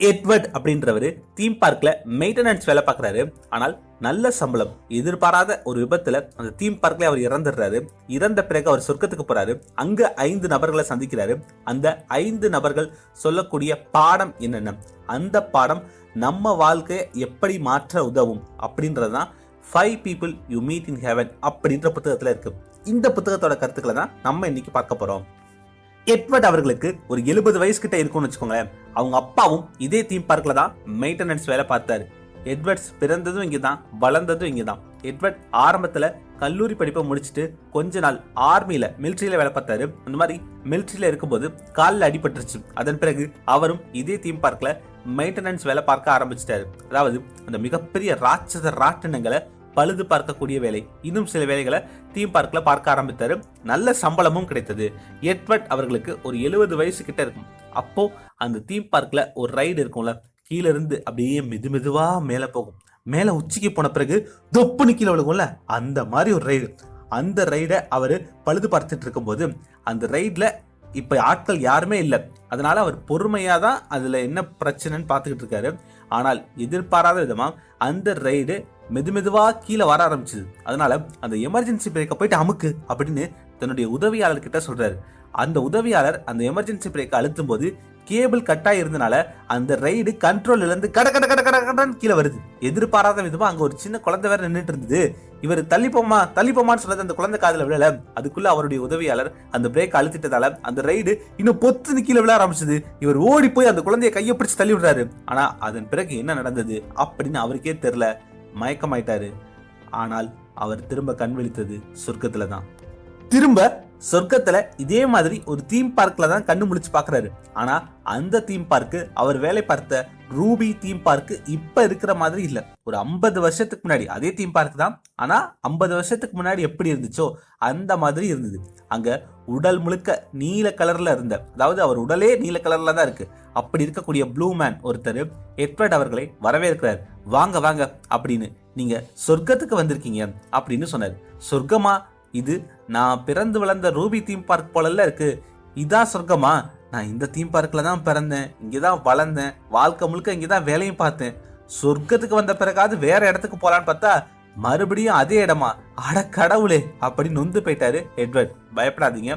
Edward அப்படின்றவரு theme பார்க்ல maintenance வேலை பார்க்கறாரு. ஆனால் நல்ல சம்பளம் எதிர்பாராத ஒரு விபத்துல அந்த தீம் பார்க்ல அவர் இறந்துடுறாரு. இறந்த பிறகு அவர் சொர்க்கத்துக்கு போறாரு. அங்க ஐந்து நபர்களை சந்திக்கிறாரு. அந்த ஐந்து நபர்கள் சொல்லக்கூடிய பாடம் என்னென்ன? அந்த பாடம் நம்ம வாழ்க்கையை எப்படி மாற்ற உதவும் அப்படின்றதுதான் five people you meet in heaven அப்படின்ற புத்தகத்துல இருக்கு. இந்த புத்தகத்தோட கருத்துக்களை தான் நம்ம இன்னைக்கு பார்க்க போறோம். எட்வர்ட் அவர்களுக்கு ஒரு எழுபது வயசு கிட்ட இருக்கும்னு வச்சுக்கோங்களேன். அவங்க அப்பாவும் இதே தீம் பார்க்ல தான் மெயின்டெனன்ஸ் வேலை பார்த்தாரு. எட்வர்ட்ஸ் பிறந்ததும் இங்கே தான் வளர்ந்ததும் இங்கே தான் எட்வர்ட் ஆரம்பத்தில் கல்லூரி படிப்பை முடிச்சுட்டு கொஞ்ச நாள் ஆர்மியில் மிலிட்ரியில் வேலை பார்த்தாரு. அந்த மாதிரி மிலிட்ரியில் இருக்கும்போது காலில் அடிபட்டுருச்சு. அதன் பிறகு அவரும் இதே தீம் பார்க்கில் மெயின்டெனன்ஸ் வேலை பார்க்க ஆரம்பிச்சிட்டாரு. அதாவது அந்த மிகப்பெரிய ராட்சத ராட்டினங்களை பழுது பார்க்கக்கூடிய வேலை. இன்னும் சில வேலைகளை தீம் பார்க்கில் பார்க்க ஆரம்பித்தாரு. நல்ல சம்பளமும் கிடைத்தது. எட்வர்ட் அவர்களுக்கு ஒரு எழுபது வயசு கிட்ட இருக்கும். அப்போ அந்த தீம் பார்க்கில் ஒரு ரைடு இருக்கும்ல. கீழே இருந்து அப்படியே மெது மெதுவாக மேலே போகும். மேலே உச்சிக்கு போன பிறகு தொப்புனு கீழே விழுகும்ல. அந்த மாதிரி ஒரு ரைடு அந்த ரைடை அவர் பழுது பார்த்துட்டு இருக்கும்போது அந்த ரைடில் இப்போ ஆட்கள் யாருமே இல்லை. அதனால அவர் பொறுமையாக தான் அதில் என்ன பிரச்சனைன்னு பார்த்துக்கிட்டு இருக்காரு. ஆனால் எதிர்பாராத விதமாக அந்த ரைடு மெது மெதுவாக கீழே வர ஆரம்பிச்சது. அதனால அந்த எமர்ஜென்சி பிரேக்கை போயிட்டு அமுக்கு அப்படின்னு தன்னுடைய உதவியாளர் கிட்ட சொல்றாரு. அந்த உதவியாளர் அந்த எமர்ஜென்சி பிரேக்கை அழுத்தும் போது கேபிள் கட்டாய் இருந்தனால அந்த ரைடு கண்ட்ரோல் இருந்து கட கட கட கட கடன்னு கீழே வருது. எதிர்பாராத விதமா அங்க ஒரு சின்ன குழந்தை வேற நின்றுட்டு இருந்தது. இவர் தள்ளிப்போமா தள்ளிப்போமான்னு சொன்னது அந்த குழந்தை காதில் விழல. அதுக்குள்ள அவருடைய உதவியாளர் அந்த பிரேக் அழுத்திட்டதால அந்த ரைடு இன்னும் பொத்துன்னு கீழே விழ ஆரம்பிச்சது. இவர் ஓடி போய் அந்த குழந்தைய கையை பிடிச்சு தள்ளி விடுறாரு ஆனா அதன் பிறகு என்ன நடந்தது அப்படின்னு அவருக்கே தெரியல. மயக்கமாயிட்டாரு. ஆனால் அவர் திரும்ப கண் விழித்தது சொர்க்கத்துல தான் திரும்ப? சொர்க்கத்துல இதே மாதிரி ஒரு தீம் பார்க்ல தான் கண்ணு முழிச்சு பாக்குறாரு ஆனா அந்த தீம் பார்க்கு அவர் வேலை பார்த்த ரூபி தீம் பார்க்கு இப்ப இருக்கிற மாதிரி இல்ல. ஒரு ஐம்பது வருஷத்துக்கு முன்னாடி அதே தீம் பார்க் தான். ஆனா ஐம்பது வருஷத்துக்கு முன்னாடி எப்படி இருந்துச்சோ அந்த மாதிரி இருந்தது. அங்க உடல் முழுக்க நீல கலர்ல இருந்த அதாவது அவர் உடலே நீல கலர்ல தான் இருக்கு. அப்படி இருக்கக்கூடிய ப்ளூ மேன் ஒருத்தர் எட்வர்ட் அவர்களை வரவேற்கிறார். வாங்க வாங்க அப்படின்னு நீங்க சொர்க்கத்துக்கு வந்திருக்கீங்க அப்படின்னு சொன்னார். சொர்க்கமா இது நான் பிறந்து வளர்ந்த ரூபி தீம் பார்க் போலல்ல இருக்கு. இதான் சொர்க்கமா? நான் இந்த தீம் பார்க்கில் தான் பிறந்தேன். இங்கே தான் வளர்ந்தேன். வாழ்க்கை முழுக்க இங்கே தான் வேலையும் பார்த்தேன். சொர்க்கத்துக்கு வந்த பிறகாவது வேற இடத்துக்கு போகலான்னு பார்த்தா மறுபடியும் அதே இடமா? அட கடவுளே அப்படின்னு நொந்து போயிட்டாரு எட்வர்ட். பயப்படாதீங்க.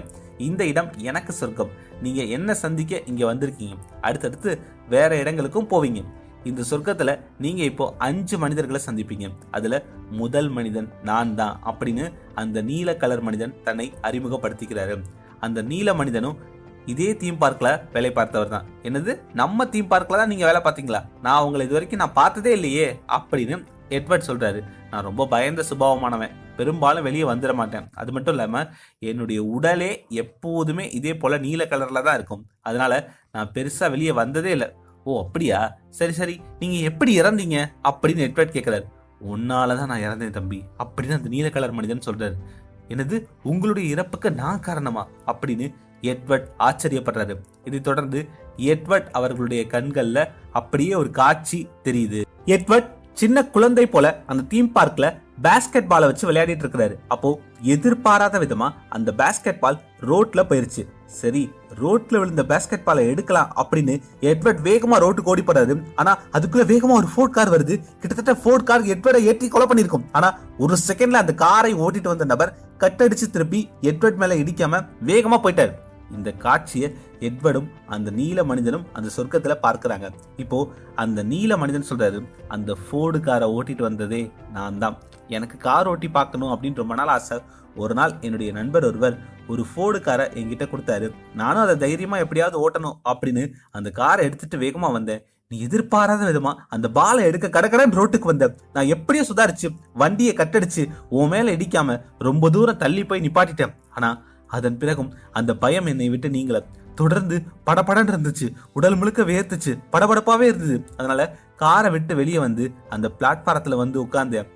இந்த இடம் எனக்கு சொர்க்கம். நீங்கள் என்ன சந்திக்க இங்கே வந்திருக்கீங்க? அடுத்தடுத்து வேற இடங்களுக்கும் போவீங்க. இந்த சொர்க்கத்தில் நீங்கள் இப்போ அஞ்சு மனிதர்களை சந்திப்பீங்க. அதில் முதல் மனிதன் நான் தான் அப்படின்னு அந்த நீல கலர் மனிதன் தன்னை அறிமுகப்படுத்திக்கிறாரு. அந்த நீல மனிதனும் இதே தீம் பார்க்கில் வேலை பார்த்தவர் தான். என்னது? நம்ம தீம் பார்க்கில் தான் நீங்கள் வேலை பார்த்தீங்களா? நான் உங்களை இது வரைக்கும் நான் பார்த்ததே இல்லையே அப்படின்னு எட்வர்ட் சொல்கிறாரு நான் ரொம்ப பயந்த சுபாவமானவன். பெரும்பாலும் வெளியே வந்துட மாட்டேன். அது மட்டும் இல்லாமல் என்னுடைய உடலே எப்போதுமே இதே போல் நீல கலரில் தான் இருக்கும். அதனால நான் பெருசாக வெளியே வந்ததே இல்லை. ஓ அப்படியா? சரி சரி. நீங்க எப்படி இறந்தீங்க? அப்படின்னு எட்வர்ட் கேட்கிறாரு. உன்னால தான் நான் இறந்தேன் தம்பி. அப்படின்னு அந்த நீல கலர் மனிதன் சொல்றாரு. என்னது? உங்களுடைய இறப்புக்கு நான் காரணமா? அப்படின்னு எட்வர்ட் ஆச்சரியப்படுறாரு. இதைத் தொடர்ந்து எட்வர்ட் அவர்களுடைய கண்கள்ல அப்படியே ஒரு காட்சி தெரியுது. எட்வர்ட் சின்ன குழந்தை போல அந்த தீம் பார்க்ல பேஸ்கெட் பாலை வச்சு விளையாடிட்டு இருக்கிறாரு. அப்போ எதிர்பாராத விதமா அந்த பேஸ்கெட் பால் ரோட்ல போயிருச்சு. சரி ரோட்ல விழுந்த பேஸ்கெட் பாலை எடுக்கலாம் அப்படின்னு எட்வர்ட் வேகமா ரோட்டுக்கு ஓடி போறாரு. ஆனா அதுக்குள்ள வேகமா ஒரு ஃபோர்ட் கார் வருது. கிட்டத்தட்ட ஃபோர்ட் கார் எட்வர்டை ஏற்றி கொலை பண்ணிருக்கும் ஆனா ஒரு செகண்ட்ல அந்த காரை ஓட்டிட்டு வந்த நபர் கட்டடிச்சு திருப்பி எட்வர்ட் மேல இடிக்காம வேகமா போயிட்டாரு. இந்த காட்சியை எட்வர்டும் அந்த நீல மனிதனும் அந்த சொர்க்கத்துல பார்க்கிறாங்க. இப்போ அந்த நீல மனிதன் சொல்றாரு அந்த ஃபோர்டு காரை ஓட்டிட்டு வந்ததே நான் தான். எனக்கு கார் ஓட்டி பார்க்கணும் அப்படின்னு ரொம்ப நாள் ஆசை. ஒரு நாள் என்னுடைய நண்பர் ஒருவர் ஒரு ஃபோர்டு காரை என்கிட்ட கொடுத்தாரு. நானும் அதை தைரியமாக எப்படியாவது ஓட்டணும் அப்படின்னு அந்த காரை எடுத்துட்டு வேகமாக வந்தேன். நீ எதிர்பாராத விதமா அந்த பாலை எடுக்க கடற்கடன் ரோட்டுக்கு வந்த நான் எப்படியோ சுதாரிச்சு வண்டியை கட்டடிச்சு உன் மேல இடிக்காம ரொம்ப தூரம் தள்ளி போய் நிப்பாட்டிட்டேன். ஆனா அதன் பிறகும் அந்த பயம் என்னை விட்டு நீங்கள தொடர்ந்து படபடன்னு இருந்துச்சு. உடல் முழுக்க வேர்த்துச்சு படபடப்பாவே இருந்தது. அதனால காரை விட்டு வெளியே வந்து அந்த பிளாட்ஃபாரத்துல வந்து உட்கார்ந்தேன்.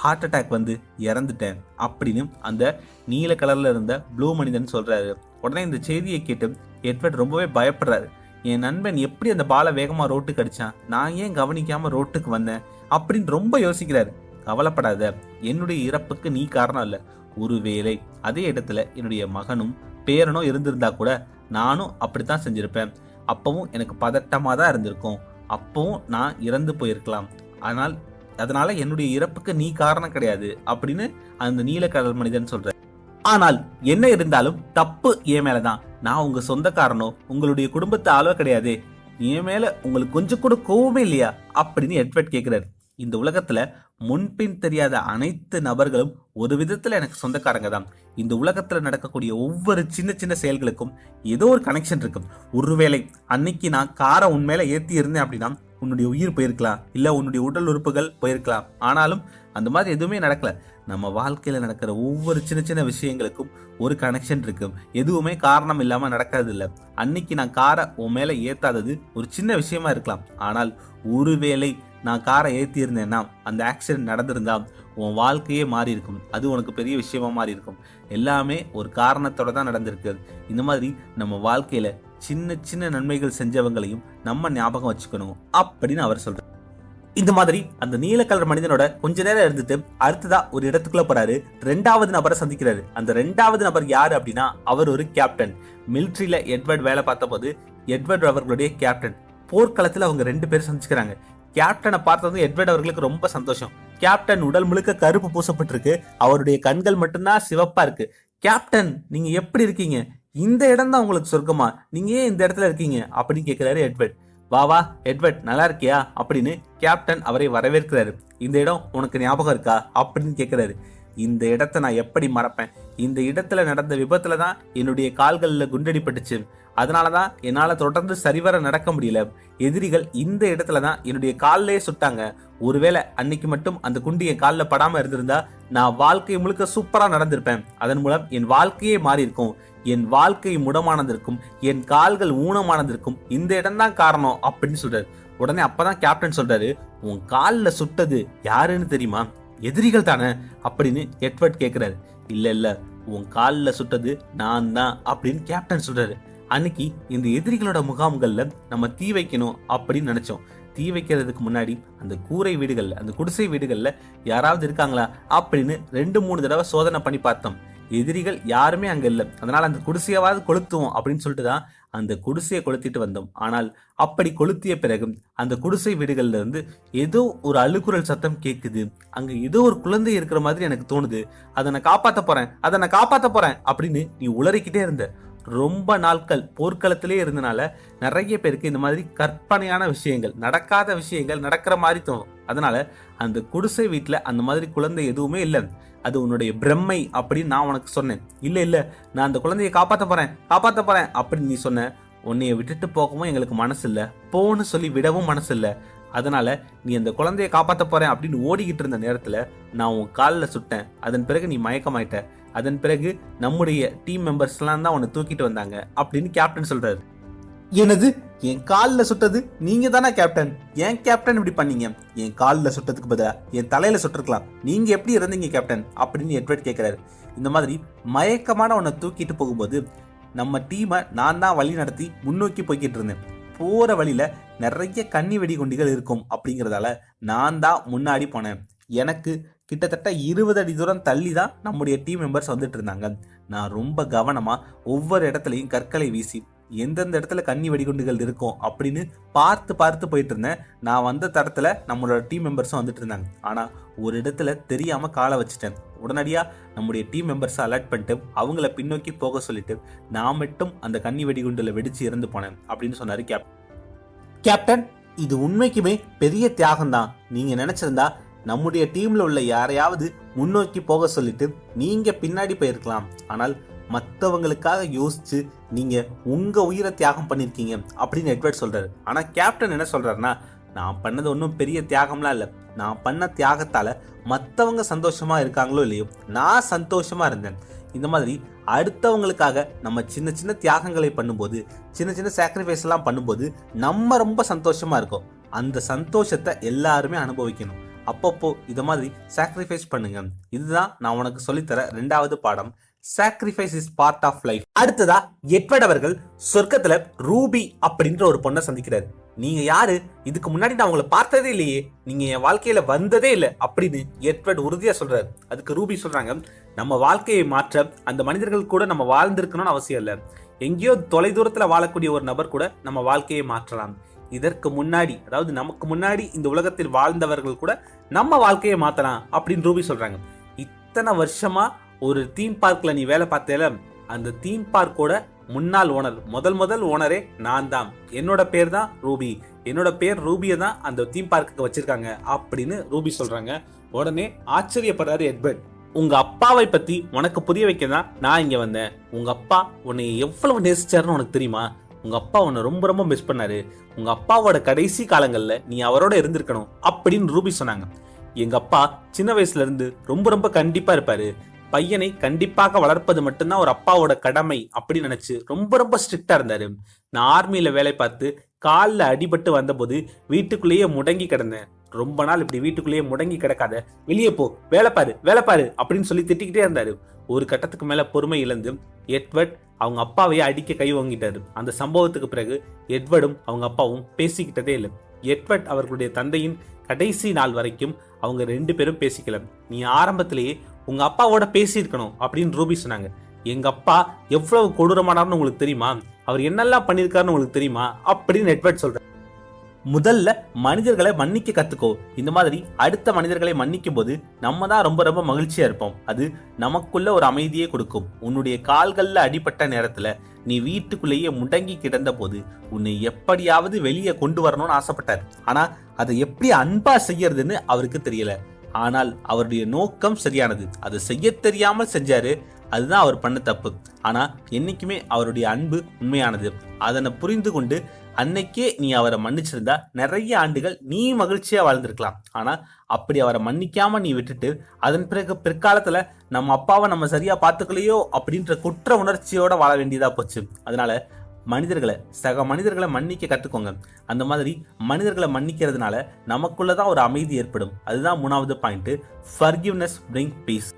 ஹார்ட் அட்டாக் வந்து இறந்துட்டேன் அப்படின்னு அந்த நீல கலரில் இருந்த ப்ளூ மனிதன் சொல்கிறாரு உடனே இந்த செய்தியை கேட்டு எட்வர்ட் ரொம்பவே பயப்படுறாரு. என் நண்பன் எப்படி அந்த பாலை வேகமாக ரோட்டுக்கு அடித்தான் நான் ஏன் கவனிக்காமல் ரோட்டுக்கு வந்தேன்? அப்படின்னு ரொம்ப யோசிக்கிறாரு. கவலைப்படாத என்னுடைய இறப்புக்கு நீ காரணம் இல்லை. ஒருவேளை அதே இடத்துல என்னுடைய மகனும் பேரனும் இருந்திருந்தா கூட நானும் அப்படித்தான் செஞ்சிருப்பேன். அப்பவும் எனக்கு பதட்டமாக தான் இருந்திருக்கும். அப்பவும் நான் இறந்து போயிருக்கலாம். ஆனால் அதனால என்னுடைய இறப்புக்கு நீ காரணம் கிடையாது அப்படின்னு அந்த நீலக்கடல் மனிதன் சொல்ற. ஆனால் என்ன இருந்தாலும் தப்பு என் மேலதான். நான் உங்க சொந்தக்காரனோ உங்களுடைய குடும்பத்து ஆளோ கிடையாது. என் மேல உங்களுக்கு கொஞ்சம் கூட கோவமே இல்லையா? அப்படின்னு எட்வர்ட் கேக்குறாரு. இந்த உலகத்துல முன்பின் தெரியாத அனைத்து நபர்களும் ஒரு விதத்துல எனக்கு சொந்தக்காரங்க தான். இந்த உலகத்துல நடக்கக்கூடிய ஒவ்வொரு சின்ன சின்ன செயல்களுக்கும் ஏதோ ஒரு கனெக்ஷன் இருக்கும். ஒருவேளை அன்னைக்கு நான் காரை உன் மேல ஏத்தி இருந்தேன் அப்படின்னா உன்னுடைய உயிர் போயிருக்கலாம். இல்லை உன்னுடைய உடல் உறுப்புகள் போயிருக்கலாம். ஆனாலும் அந்த மாதிரி எதுவுமே நடக்கல. நம்ம வாழ்க்கையில் நடக்கிற ஒவ்வொரு சின்ன சின்ன விஷயங்களுக்கும் ஒரு கனெக்ஷன் இருக்கும் எதுவுமே காரணம் இல்லாமல் நடக்கிறது இல்லை. அன்னைக்கு நான் காரை உன் மேலே ஏற்றாதது ஒரு சின்ன விஷயமா இருக்கலாம். ஆனால் ஒருவேளை நான் காரை ஏற்றியிருந்தேன்னா அந்த ஆக்சிடென்ட் நடந்திருந்தா உன் வாழ்க்கையே மாறி இருக்கும் அது உனக்கு பெரிய விஷயமா மாறி இருக்கும் எல்லாமே ஒரு காரணத்தோட தான் நடந்திருக்கு. இந்த மாதிரி நம்ம வாழ்க்கையில சின்ன சின்ன நன்மைகள் செஞ்சவங்களையும் நம்ம ஞாபகம் வச்சுக்கணும் அப்படின்னு அவர் சொல்றாரு. இந்த மாதிரி அந்த நீல கலர் மனிதனோட கொஞ்ச நேரம் இருந்துட்டு அடுத்ததா ஒரு இடத்துக்குள்ள போறாரு. ரெண்டாவது நபரை சந்திக்கிறாரு. அந்த ரெண்டாவது நபர் யாரு அப்படின்னா அவர் ஒரு கேப்டன் மிலிட்ரியில எட்வர்ட் வேலை பார்த்த போது எட்வர்ட் அவர்களுடைய கேப்டன் போர்க்களத்தில் அவங்க ரெண்டு பேரும் சந்திச்சுக்கிறாங்க. கேப்டனை பார்த்ததும் எட்வர்ட் அவர்களுக்கு ரொம்ப சந்தோஷம். கேப்டன் உடல் முழுக்க கருப்பு பூசப்பட்டிருக்கு. அவருடைய கண்கள் மட்டும்தான் சிவப்பா இருக்கு. கேப்டன் நீங்க எப்படி இருக்கீங்க? இந்த இடம் தான் உங்களுக்கு சொர்க்கமா? நீங்க ஏன் இந்த இடத்துல இருக்கீங்க? அப்படின்னு கேட்கிறாரு எட்வர்ட். வா வா எட்வர்ட் நல்லா இருக்கியா? அப்படின்னு கேப்டன் அவரை வரவேற்கிறாரு. இந்த இடம் உனக்கு ஞாபகம் இருக்கா? அப்படின்னு கேட்கிறாரு இந்த இடத்த நான் எப்படி மறப்பேன்? இந்த இடத்துல நடந்த விபத்துல தான் என்னுடைய கால்களில் குண்டடிப்பட்டுச்சு. அதனால தான் என்னால் தொடர்ந்து சரிவர நடக்க முடியல. எதிரிகள் இந்த இடத்துல தான் என்னுடைய காலிலே சுட்டாங்க. ஒருவேளை அன்னைக்கு மட்டும் அந்த குண்டு என் காலில் படாம இருந்திருந்தா நான் வாழ்க்கை முழுக்க சூப்பராக நடந்திருப்பேன். அதன் மூலம் என் வாழ்க்கையே மாறி இருக்கும் என் வாழ்க்கை முடமானதற்கும் என் கால்கள் ஊனமானதற்கும் இந்த இடம்தான் காரணம் அப்படின்னு சொல்றாரு. உடனே அப்பதான் கேப்டன் சொல்றாரு உன் காலில் சுட்டது யாருன்னு தெரியுமா? எதிரிகள் தானே அப்படின்னு எட்வர்ட் கேட்கிறாரு இல்ல இல்ல உன் காலில் சுட்டது நான் தான் அப்படின்னு கேப்டன் சொல்றாரு. அன்னைக்கு இந்த எதிரிகளோட முகாம்கள்ல நம்ம தீ வைக்கணும் அப்படின்னு நினைச்சோம். தீ வைக்கிறதுக்கு முன்னாடி அந்த கூரை வீடுகள்ல அந்த குடிசை வீடுகள்ல யாராவது இருக்காங்களா அப்படின்னு ரெண்டு மூணு தடவை சோதனை பண்ணி பார்த்தோம். எதிரிகள் யாருமே அங்க இல்ல. அதனால அந்த குடிசையாவது கொளுத்துவோம் அப்படின்னு சொல்லிட்டு தான் அந்த குடிசையை கொளுத்திட்டு வந்தோம். ஆனால் அப்படி கொளுத்திய பிறகு அந்த குடிசை வீடுகள்ல இருந்து ஏதோ ஒரு அழுக்குரல் சத்தம் கேட்குது அங்க ஏதோ ஒரு குழந்தை இருக்கிற மாதிரி எனக்கு தோணுது. அதை நான் காப்பாற்ற போறேன். அதை நான் காப்பாற்ற போறேன். அப்படின்னு நீ உளறிக்கிட்டே இருந்த. ரொம்ப நாட்கள் போர்க்களத்திலே இருந்தனால நிறைய பேருக்கு இந்த மாதிரி கற்பனையான விஷயங்கள் நடக்காத விஷயங்கள் நடக்கிற மாதிரி தோணும். அதனால அந்த குடிசை வீட்டில் அந்த மாதிரி குழந்தை எதுவுமே இல்லை. அது உன்னுடைய பிரம்மை அப்படின்னு நான் உனக்கு சொன்னேன். இல்லை இல்லை நான் அந்த குழந்தையை காப்பாற்ற போறேன் காப்பாற்ற போறேன் அப்படின்னு நீ சொன்ன உன்னைய விட்டுட்டு போகவும் எங்களுக்கு மனசு இல்லை. போன்னு சொல்லி விடவும் மனசு இல்லை. அதனால நீ அந்த குழந்தையை காப்பாற்ற போறேன் அப்படின்னு ஓடிக்கிட்டு இருந்த நேரத்துல நான் உன் காலில் சுட்டேன். அதன் பிறகு நீ மயக்கமாயிட்ட. அதன் பிறகு நம்முடைய டீம் மெம்பர்ஸ்லாம் தான் உன்னை தூக்கிட்டு வந்தாங்க அப்படின்னு கேப்டன் சொல்றாரு. எனது என் காலில் சுட்டது? நீங்க தானே கேப்டன் ஏன் கேப்டன் இப்படி பண்ணீங்க? என் காலில் சுட்டதுக்கு பதிலாக என் தலையில சுட்டிருக்கலாம். நீங்க எப்படி இருந்தீங்க கேப்டன் அப்படின்னு எட்வர்ட் கேட்கிறாரு இந்த மாதிரி மயக்கமான உன்னை தூக்கிட்டு போகும்போது நம்ம டீமை நான் தான் வழி நடத்தி முன்னோக்கி போய்கிட்டு இருந்தேன். போற வழியில நிறைய கன்னி வெடிகுண்டிகள் இருக்கும் அப்படிங்கிறதால நான் தான் முன்னாடி போனேன். எனக்கு கிட்டத்தட்ட இருபது அடி தூரம் தள்ளி தான் நம்முடைய டீம் மெம்பர்ஸ் வந்துட்டு இருந்தாங்க நான் ரொம்ப கவனமாக ஒவ்வொரு இடத்துலையும் கற்களை வீசி எந்தெந்த இடத்துல கன்னி வெடிகுண்டுகள் இருக்கும் அப்படின்னு பார்த்து பார்த்து போயிட்டு இருந்தேன் நான் வந்த தரத்தில் நம்மளோட டீம் மெம்பர்ஸும் வந்துட்டு இருந்தாங்க ஆனால் ஒரு இடத்துல தெரியாமல் காலை வச்சுட்டேன். உடனடியாக நம்முடைய டீம் மெம்பர்ஸை அலர்ட் பண்ணிட்டு அவங்கள பின்னோக்கி போக சொல்லிட்டு நான் மட்டும் அந்த கன்னி வெடிகுண்டில் வெடிச்சு இறந்து போனேன் அப்படின்னு சொன்னார் கேப்டன் கேப்டன் இது உண்மைக்குமே பெரிய தியாகம் தான் நீங்கள் நினச்சிருந்தா நம்முடைய டீம்ல உள்ள யாரையாவது முன்னோக்கி போக சொல்லிட்டு நீங்க பின்னாடி போயிருக்கலாம். ஆனால் மற்றவங்களுக்காக யோசிச்சு நீங்க உங்க உயிரை தியாகம் பண்ணிருக்கீங்க அப்படின்னு எட்வர்ட் சொல்றாரு. ஆனா கேப்டன் என்ன சொல்றாருன்னா நான் பண்ணது ஒன்றும் பெரிய தியாகம்லாம் இல்லை. நான் பண்ண தியாகத்தால மற்றவங்க சந்தோஷமா இருக்காங்களோ இல்லையோ நான் சந்தோஷமா இருந்தேன். இந்த மாதிரி அடுத்தவங்களுக்காக நம்ம சின்ன சின்ன தியாகங்களை பண்ணும்போது சின்ன சின்ன சாக்ரிஃபைஸ் எல்லாம் பண்ணும்போது நம்ம ரொம்ப சந்தோஷமா இருக்கோம். அந்த சந்தோஷத்தை எல்லாருமே அனுபவிக்கணும். அப்பப்போ இது மாதிரி சாக்ரிஃபைஸ் பண்ணுங்க. இதுதான் நான் உனக்கு சொல்லித்தர ரெண்டாவது பாடம். Sacrifice is part of life அடுத்ததா எட்வர்ட் அவர்கள் சொர்க்கத்துல ரூபி அப்படின்ற ஒரு பொண்ணை சந்திக்கிறாரு. நீங்க யாரு? இதுக்கு முன்னாடி நான் உங்களை பார்த்ததே இல்லையே. நீங்க என் வாழ்க்கையில வந்ததே இல்லை அப்படின்னு எட்வர்ட் உறுதியா சொல்றாரு. அதுக்கு ரூபி சொல்றாங்க நம்ம வாழ்க்கையை மாற்ற அந்த மனிதர்கள் கூட நம்ம வாழ்ந்திருக்கணும்னு அவசியம் இல்லை. எங்கேயோ தொலைதூரத்துல வாழக்கூடிய ஒரு நபர் கூட நம்ம வாழ்க்கையை மாற்றலாம். இதற்கு முன்னாடி அதாவது நமக்கு முன்னாடி இந்த உலகத்தில் வாழ்ந்தவர்கள் கூட நம்ம வாழ்க்கையை மாற்றலாம் அப்படின்னு ரூபி சொல்கிறாங்க இத்தனை வருஷமாக ஒரு தீம் பார்க்கில் நீ வேலை பார்த்தேல அந்த தீம் பார்க்கோட முன்னாள் ஓனர் முதல் முதல் ஓனரே நான் தான் என்னோட பேர் தான் ரூபி. என்னோட பேர் ரூபியை தான் அந்த தீம் பார்க்குக்கு வச்சிருக்காங்க அப்படின்னு ரூபி சொல்றாங்க. உடனே ஆச்சரியப்படுறாரு எட்வர்ட். உங்க அப்பாவை பத்தி உனக்கு புரிய வைக்க தான் நான் இங்க வந்தேன். உங்க அப்பா உன்னை எவ்வளவு நேசிச்சாருன்னு உனக்கு தெரியுமா? உங்கள் அப்பா உன்னை ரொம்ப ரொம்ப மிஸ் பண்ணாரு. உங்கள் அப்பாவோட கடைசி காலங்களில் நீ அவரோட இருந்திருக்கணும் அப்படின்னு ரூபி சொன்னாங்க. எங்கள் அப்பா சின்ன வயசுலேருந்து ரொம்ப ரொம்ப கண்டிப்பாக இருப்பார். பையனை கண்டிப்பாக வளர்ப்பது மட்டும்தான் ஒரு அப்பாவோட கடமை அப்படின்னு நினச்சி ரொம்ப ரொம்ப ஸ்ட்ரிக்டாக இருந்தார். நான் ஆர்மியில் வேலை பார்த்து காலில் அடிபட்டு வந்தபோது வீட்டுக்குள்ளேயே முடங்கி கிடந்தேன். ரொம்ப நாள் இப்படி வீட்டுக்குள்ளேயே முடங்கி கிடக்காத. வெளியே போ வேலை பாரு வேலை பாரு அப்படின்னு சொல்லி திட்டிக்கிட்டே இருந்தாரு. ஒரு கட்டத்துக்கு மேல பொறுமை இழந்து எட்வர்ட் அவங்க அப்பாவையே அடிக்க கை வாங்கிட்டாரு. அந்த சம்பவத்துக்கு பிறகு எட்வர்டும் அவங்க அப்பாவும் பேசிக்கிட்டதே இல்லை. எட்வர்ட் அவர்களுடைய தந்தையின் கடைசி நாள் வரைக்கும் அவங்க ரெண்டு பேரும் பேசிக்கல. நீ ஆரம்பத்திலேயே உங்க அப்பாவோட பேசியிருக்கணும் அப்படின்னு ரூபி சொன்னாங்க. எங்க அப்பா எவ்வளவு கொடூரமானார்னு உங்களுக்கு தெரியுமா? அவர் என்னெல்லாம் பண்ணியிருக்காருன்னு உங்களுக்கு தெரியுமா? அப்படின்னு எட்வர்ட் சொல்றாரு. முதல்ல மனிதர்களை மன்னிக்க கத்துக்கோ. இந்த மாதிரி அடுத்த மனிதர்களை மன்னிக்கும் போது நம்ம தான் ரொம்ப ரொம்ப மகிழ்ச்சியா இருப்போம். அது நமக்குள்ள ஒரு அமைதியை கொடுக்கும். உன்னுடைய கால்கள்ல அடிபட்ட நேரத்துல நீ வீட்டுக்குள்ளேயே முடங்கி கிடந்த போது உன்னை எப்படியாவது வெளியே கொண்டு வரணும்னு ஆசைப்பட்டார். ஆனா அதை எப்படி அன்பா செய்யறதுன்னு அவருக்கு தெரியல. ஆனால் அவருடைய நோக்கம் சரியானது. அதை செய்ய தெரியாமல் செஞ்சாரு. அதுதான் அவர் பண்ண தப்பு. ஆனா என்னைக்குமே அவருடைய அன்பு உண்மையானது. அதனை புரிந்து கொண்டு அன்னைக்கே நீ அவரை மன்னிச்சிருந்தா நிறைய ஆண்டுகள் நீ மகிழ்ச்சியா வாழ்ந்திருக்கலாம். ஆனா அப்படி அவரை மன்னிக்காம நீ விட்டுட்டு அதன் பிறகு பிற்காலத்துல நம்ம அப்பாவை நம்ம சரியா பார்த்துக்கலையோ அப்படின்ற குற்ற உணர்ச்சியோட வாழ வேண்டியதா போச்சு. அதனால மனிதர்களை சக மனிதர்களை மன்னிக்க கற்றுக்கோங்க அந்த மாதிரி மனிதர்களை மன்னிக்கிறதுனால நமக்குள்ளதான் ஒரு அமைதி ஏற்படும். அதுதான் மூணாவது பாயிண்ட் ஃபர்கிவ்னஸ் பிரிங் பீஸ்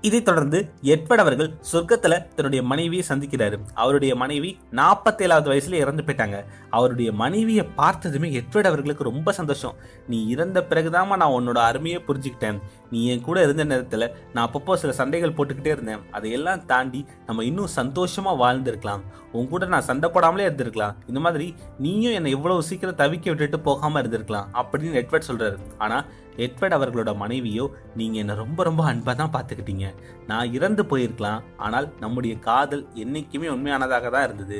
இதைத் தொடர்ந்து எட்வர்ட் அவர்கள் சொர்க்கத்துல தன்னுடைய மனைவியை சந்திக்கிறாரு. அவருடைய மனைவி நாற்பத்தேழாவது வயசுல இறந்து போயிட்டாங்க. அவருடைய மனைவியை பார்த்ததுமே எட்வர்ட் அவர்களுக்கு ரொம்ப சந்தோஷம். நீ இறந்த பிறகுதாம்மா நான் உன்னோட அருமையை புரிஞ்சுக்கிட்டேன். நீ என் கூட இருந்த நேரத்தில் நான் அப்பப்போ சில சண்டைகள் போட்டுக்கிட்டே இருந்தேன். அதையெல்லாம் தாண்டி நம்ம இன்னும் சந்தோஷமாக வாழ்ந்திருக்கலாம். உன் கூட நான் சண்டை போடாமலே இருந்திருக்கலாம். இந்த மாதிரி நீயும் என்னை இவ்வளவு சீக்கிரம் தவிக்க விட்டுட்டு போகாமல் இருந்திருக்கலாம் அப்படின்னு எட்வர்ட் சொல்கிறாரு ஆனால் எட்வர்ட் அவர்களோட மனைவியோ நீங்கள் என்னை ரொம்ப ரொம்ப அன்பாக தான் பார்த்துக்கிட்டீங்க. நான் இறந்து போயிருக்கலாம். ஆனால் நம்முடைய காதல் என்றைக்குமே உண்மையானதாக தான் இருந்தது.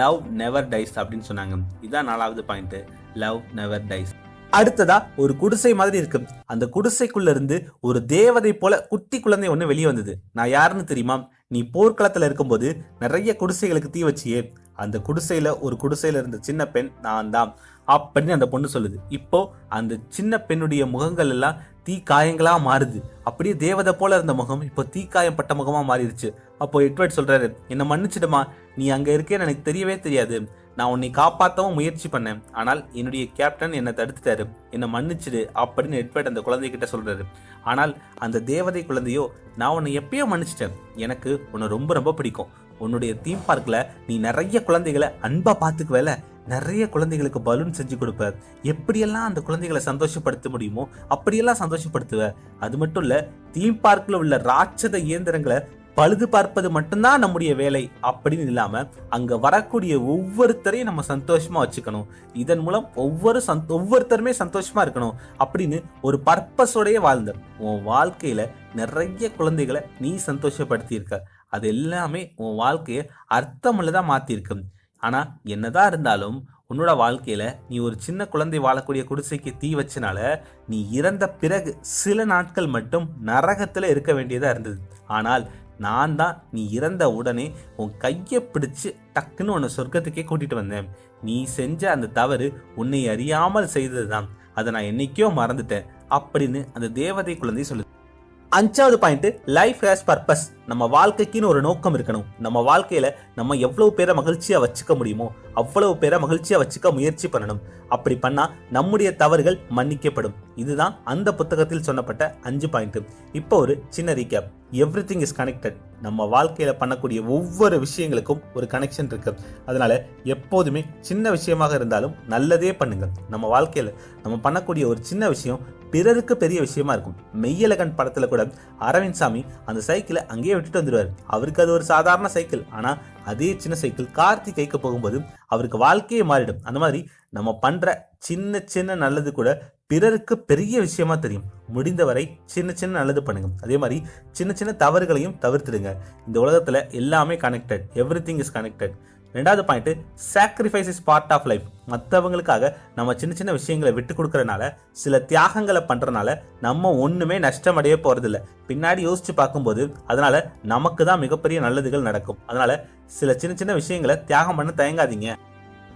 லவ் நெவர் டைஸ் அப்படின்னு சொன்னாங்க. இதான் நாலாவது பாயிண்ட்டு லவ் நெவர் டைஸ் அடுத்ததா ஒரு குடிசை மாதிரி இருக்கும் அந்த குடிசைக்குள்ள இருந்து ஒரு தேவதை போல குட்டி குழந்தை ஒண்ணு வெளியே வந்தது. நான் யாருன்னு தெரியுமா? நீ போர்க்களத்துல இருக்கும்போது நிறைய குடிசைகளுக்கு தீ வச்சியே. அந்த குடிசையில ஒரு குடிசையில இருந்த சின்ன பெண் நான் தான் அப்படின்னு அந்த பொண்ணு சொல்லுது. இப்போ அந்த சின்ன பெண்ணுடைய முகங்கள் எல்லாம் தீ காயங்களா மாறுது. அப்படியே தேவதை போல இருந்த முகம் இப்போ தீக்காயம் பட்ட முகமா மாறிடுச்சு. அப்போ எட்வர்ட் சொல்றாரு என்ன மன்னிச்சிடுமா? நீ அங்க இருக்கேன்னு எனக்கு தெரியவே தெரியாது. நான் உன்னை காப்பாற்றவும் முயற்சி பண்ணேன். ஆனால் என்னுடைய கேப்டன் என்னை தடுத்துட்டாரு. என்னை மன்னிச்சிடு அப்படின்னு எட்வர்ட் அந்த குழந்தைகிட்ட சொல்றாரு. ஆனால் அந்த தேவதை குழந்தையோ நான் உன்னை எப்பயோ மன்னிச்சிட்டேன். எனக்கு உன்னை ரொம்ப ரொம்ப பிடிக்கும். உன்னுடைய தீம் பார்க்கில் நீ நிறைய குழந்தைகளை அன்பாக பார்த்துக்குவேல. நிறைய குழந்தைகளுக்கு பலூன் செஞ்சு கொடுப்ப. எப்படியெல்லாம் அந்த குழந்தைகளை சந்தோஷப்படுத்த முடியுமோ அப்படியெல்லாம் சந்தோஷப்படுத்துவ. அது மட்டும் இல்லை தீம் பார்க்கில் உள்ள ராட்சத இயந்திரங்களை பழுது பார்ப்பது மட்டும்தான் நம்முடைய வேலை அப்படின்னு இல்லாம அங்க வரக்கூடிய ஒவ்வொருத்தரையும் நம்ம சந்தோஷமா வச்சுக்கணும். இதன் மூலம் ஒவ்வொரு சந் ஒவ்வொருத்தருமே சந்தோஷமா இருக்கணும் அப்படின்னு ஒரு பர்பஸோடய வாழ்ந்த உன் வாழ்க்கையில நிறைய குழந்தைகளை நீ சந்தோஷப்படுத்தியிருக்க. அது எல்லாமே உன் வாழ்க்கையை அர்த்தமுள்ளதா மாத்திருக்கு ஆனா என்னதான் இருந்தாலும் உன்னோட வாழ்க்கையில நீ ஒரு சின்ன குழந்தை வாழக்கூடிய குடிசைக்கு தீ வச்சனால நீ இறந்த பிறகு சில நாட்கள் மட்டும் நரகத்துல இருக்க வேண்டியதா இருந்தது. ஆனால் நான் தான் நீ இறந்த உடனே உன் கையை பிடிச்சு டக்குன்னு உன்னை சொர்க்கத்துக்கே கூட்டிகிட்டு வந்தேன். நீ செஞ்ச அந்த தவறு உன்னை அறியாமல் செய்தது தான் அதை நான் என்னைக்கோ மறந்துட்டேன். அப்படின்னு அந்த தேவதை குழந்தை சொல்லுது. அஞ்சாவது பாயிண்ட் லைஃப் ஹேஸ் பர்பஸ் நம்ம வாழ்க்கைக்குன்னு ஒரு நோக்கம் இருக்கணும். நம்ம வாழ்க்கையில நம்ம எவ்வளவு பேரை மகிழ்ச்சியா வச்சுக்க முடியுமோ அவ்வளவு பேரை மகிழ்ச்சியா வச்சுக்க முயற்சி பண்ணணும். அப்படி பண்ணா நம்முடைய தவறுகள் மன்னிக்கப்படும். இதுதான் அந்த புத்தகத்தில் சொன்னப்பட்ட அஞ்சு பாயிண்ட் இப்போ ஒரு சின்ன recap everything is connected நம்ம வாழ்க்கையில பண்ணக்கூடிய ஒவ்வொரு விஷயங்களுக்கும் ஒரு கனெக்ஷன் இருக்கு. அதனால எப்போதுமே சின்ன விஷயமாக இருந்தாலும் நல்லதே பண்ணுங்க. நம்ம வாழ்க்கையில நம்ம பண்ணக்கூடிய ஒரு சின்ன விஷயம் பிறருக்கு பெரிய விஷயமா இருக்கும். மெய்யலகன் படத்துல கூட அரவிந்த் சாமி அந்த சைக்கிளை அங்கேயே விட்டுட்டு வந்துடுவார். அவருக்கு அது ஒரு சாதாரண சைக்கிள் ஆனால் அதே சின்ன சைக்கிள் கார்த்தி கைக்கு போகும்போது அவருக்கு வாழ்க்கையே மாறிடும். அந்த மாதிரி நம்ம பண்ற சின்ன சின்ன நல்லது கூட பிறருக்கு பெரிய விஷயமா தெரியும். முடிந்தவரை சின்ன சின்ன நல்லது பண்ணுங்க. அதே மாதிரி சின்ன சின்ன தவறுகளையும் தவிர்த்துடுங்க. இந்த உலகத்துல எல்லாமே connected everything is connected ரெண்டாவது point sacrifice is part of life மற்றவங்களுக்காக நம்ம சின்ன சின்ன விஷயங்களை விட்டு கொடுக்கறனால சில தியாகங்களை பண்ணுறனால நம்ம ஒண்ணுமே நஷ்டமடைய போகிறதில்ல பின்னாடி யோசிச்சு பார்க்கும்போது அதனால நமக்கு தான் மிகப்பெரிய நல்லதுகள் நடக்கும். அதனால சில சின்ன சின்ன விஷயங்களை தியாகம் பண்ண தயங்காதீங்க.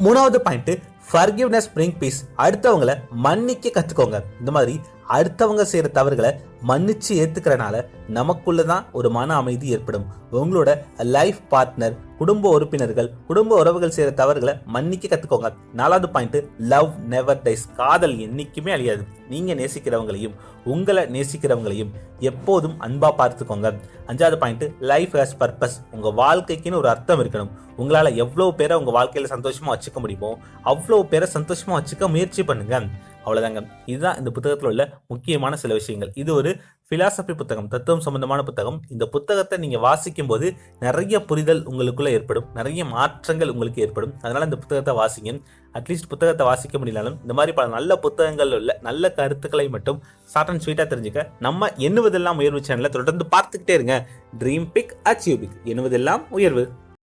மூணாவது பாயிண்ட் ஃபர்கிவ்னஸ் பிரிங் பீஸ் அடுத்தவங்கள மன்னிக்க கற்றுக்கோங்க இந்த மாதிரி அடுத்தவங்க செய்கிற தவறுகளை மன்னிச்சு ஏற்றுக்கிறனால நமக்குள்ள தான் ஒரு மன அமைதி ஏற்படும். உங்களோட லைஃப் பார்ட்னர் குடும்ப உறுப்பினர்கள் குடும்ப உறவுகள் செய்கிற தவறுகளை மன்னிக்க கற்றுக்கோங்க நாலாவது பாயிண்ட் லவ் நெவர் டைஸ் காதல் என்றைக்குமே அழியாது. நீங்கள் நேசிக்கிறவங்களையும் உங்களை நேசிக்கிறவங்களையும் எப்போதும் அன்பாக பார்த்துக்கோங்க. அஞ்சாவது பாயிண்ட் லைஃப் ஹேஸ் பர்பஸ் உங்கள் வாழ்க்கைக்குன்னு ஒரு அர்த்தம் இருக்கணும். உங்களால் எவ்வளோ பேரை உங்கள் வாழ்க்கையில் சந்தோஷமாக வச்சுக்க முடியுமோ அவ்வளோ பேரை சந்தோஷமா வச்சுக்க முயற்சி பண்ணுங்க. அவ்வளவுதாங்க. இதுதான் இந்த புத்தகத்தில் உள்ள முக்கியமான சில விஷயங்கள். இது ஒரு பிலாசபி புத்தகம் தத்துவம் சம்பந்தமான புத்தகம். இந்த புத்தகத்தை நீங்க வாசிக்கும் போது நிறைய புரிதல் உங்களுக்குள்ள ஏற்படும். நிறைய மாற்றங்கள் உங்களுக்கு ஏற்படும். அதனால இந்த புத்தகத்தை வாசிங்க. அட்லீஸ்ட் புத்தகத்தை வாசிக்க முடியலாலும் இந்த மாதிரி பல நல்ல புத்தகங்கள் உள்ள நல்ல கருத்துக்களை மட்டும் ஷார்ட் அண்ட் ஸ்வீட்டா தெரிஞ்சுக்க. நம்ம எண்ணுவதெல்லாம் உயர்வு சேனலை தொடர்ந்து பார்த்துக்கிட்டே இருங்க. ட்ரீம் பிக் அச்சீவ் பிக் எண்ணுவதெல்லாம் உயர்வு.